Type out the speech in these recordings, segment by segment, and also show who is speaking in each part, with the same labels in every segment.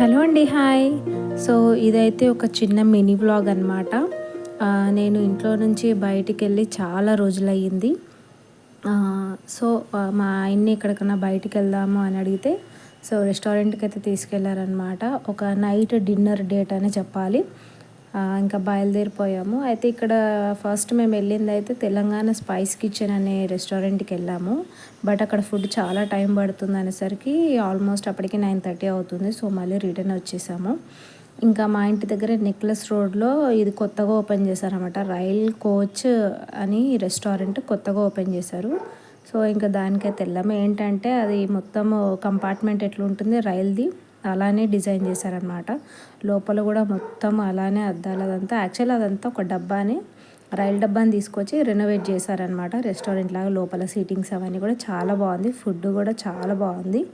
Speaker 1: Hello అండి hi. So ఇదైతే ఒక చిన్న మినీ వ్లాగ్ అనమాట నేను ఇంట్లో నుంచి బయటికి వెళ్ళి చాలా రోజులయ్యింది. సో మా ఆయన్ని ఎక్కడికన్నా బయటికి వెళ్దాము అని అడిగితే సో రెస్టారెంట్కి అయితే తీసుకెళ్ళారనమాట ఒక నైట్ డిన్నర్ డేట్ అని చెప్పాలి. ఇంకా బయలుదేరిపోయాము. అయితే ఇక్కడ ఫస్ట్ మేము వెళ్ళింది అయితే తెలంగాణ స్పైస్ కిచెన్ అనే రెస్టారెంట్కి వెళ్ళాము. బట్ అక్కడ ఫుడ్ చాలా టైం పడుతుంది అనేసరికి ఆల్మోస్ట్ అప్పటికి నైన్ థర్టీ అవుతుంది. సో మళ్ళీ రిటర్న్ వచ్చేసాము. ఇంకా మా ఇంటి దగ్గర నెక్లెస్ రోడ్లో ఇది కొత్తగా ఓపెన్ చేశారనమాట రైల్ కోచ్ అని రెస్టారెంట్ కొత్తగా ఓపెన్ చేశారు. సో ఇంకా దానికైతే వెళ్ళాము. ఏంటంటే అది మొత్తం కంపార్ట్మెంట్ ఎట్లుంటుంది రైల్ది? అలానే డిజైన్ చేశారనమాట లోపల కూడా మొత్తం అలానే అద్దాలదంతా యాక్చువల్ అదంతా ఒక డబ్బాని రైలు డబ్బాని తీసుకొచ్చి రెనోవేట్ చేశారనమాట రెస్టారెంట్ లాగా లోపల సీటింగ్స్ అవన్నీ కూడా చాలా బాగుంది. ఫుడ్ కూడా చాలా బాగుంది.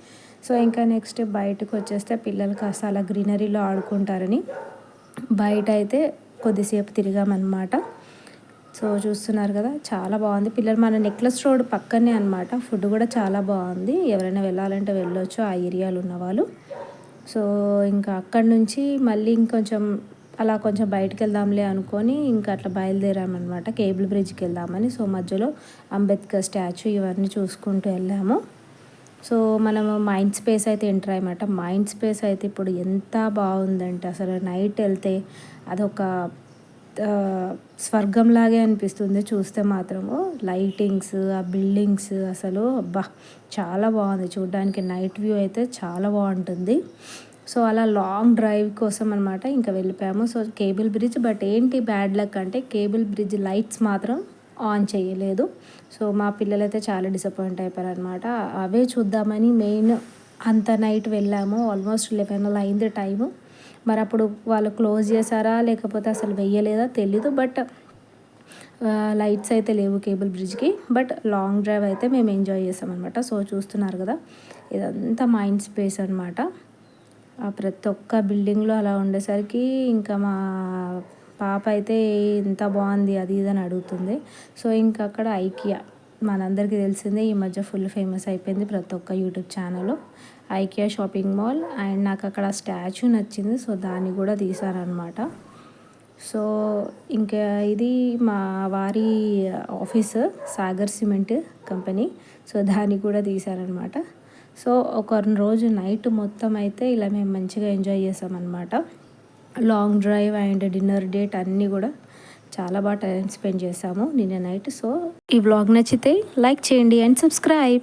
Speaker 1: సో ఇంకా నెక్స్ట్ బయటకు వచ్చేస్తే పిల్లలు కాస్త అలా గ్రీనరీలో ఆడుకుంటారని బయట అయితే కొద్దిసేపు తిరిగామన్నమాట. సో చూస్తున్నారు కదా చాలా బాగుంది. పిల్లలు మన నెక్లెస్ రోడ్ పక్కనే అనమాట ఫుడ్ కూడా చాలా బాగుంది. ఎవరైనా వెళ్ళాలంటే వెళ్ళొచ్చు. ఆ ఏరియాలో ఉన్నవాళ్ళు సో ఇంకా అక్కడి నుంచి మళ్ళీ ఇంకొంచెం అలా కొంచెం బయటకు వెళ్దాంలే అనుకొని ఇంకా అట్లా బయలుదేరామన్నమాట. కేబుల్ బ్రిడ్జ్కి వెళ్దామని. సో మధ్యలో అంబేద్కర్ స్టాచ్యూ ఇవన్నీ చూసుకుంటూ వెళ్ళాము. సో మనము మైండ్ స్పేస్ అయితే ఎంటర్ అయ్యమాట మైండ్ స్పేస్ అయితే ఇప్పుడు ఎంత బాగుందంటే అసలు నైట్ వెళ్తే అదొక స్వర్గంలాగే అనిపిస్తుంది చూస్తే మాత్రము. లైటింగ్స్ ఆ బిల్డింగ్స్ అసలు అబ్బా చాలా బాగుంది. చూడడానికి నైట్ వ్యూ అయితే చాలా బాగుంటుంది. సో అలా లాంగ్ డ్రైవ్ కోసం అనమాట ఇంకా వెళ్ళిపోయాము. సో కేబుల్ బ్రిడ్జ్ బట్ ఏంటి బ్యాడ్ లక్ అంటే కేబుల్ బ్రిడ్జ్ లైట్స్ మాత్రం ఆన్ చేయలేదు. సో మా పిల్లలైతే చాలా డిసప్పాయింట్ అయిపోయారు అనమాట అవే చూద్దామని మెయిన్ అంత నైట్ వెళ్ళాము. ఆల్మోస్ట్ లెవెన్ అలా అయింది టైము. మరి అప్పుడు వాళ్ళు క్లోజ్ చేశారా? లేకపోతే అసలు వెయ్యలేదా? తెలీదు. బట్ లైట్స్ అయితే లేవు కేబుల్ బ్రిడ్జ్కి. బట్ లాంగ్ డ్రైవ్ అయితే మేము ఎంజాయ్ చేసామన్నమాట. అనమాట సో చూస్తున్నారు కదా ఇదంతా మైండ్ స్పేస్ అనమాట ప్రతి ఒక్క బిల్డింగ్లో అలా ఉండేసరికి ఇంకా మా పాప అయితే ఎంత బాగుంది అది ఇది అని అడుగుతుంది. సో ఇంకా అక్కడ ఐకియా మనందరికీ తెలిసిందే ఈ మధ్య ఫుల్ ఫేమస్ అయిపోయింది ప్రతి ఒక్క యూట్యూబ్ ఛానల్లో ఐకియా షాపింగ్ మాల్ అండ్ నాకు అక్కడ స్టాచ్యూ నచ్చింది సో దాన్ని కూడా తీశారనమాట సో ఇంకా ఇది మా వారి office Sagar cement company. So దాన్ని కూడా తీశారనమాట సో ఒక రోజు నైట్ మొత్తం అయితే ఇలా మేము మంచిగా ఎంజాయ్ చేసామన్నమాట. Long drive and dinner date అన్నీ కూడా చాలా బాగా టైం స్పెండ్ చేసాము నిన్న నైట్. సో ఈ వ్లాగ్ నచ్చితే లైక్ చేయండి అండ్ సబ్స్క్రైబ్.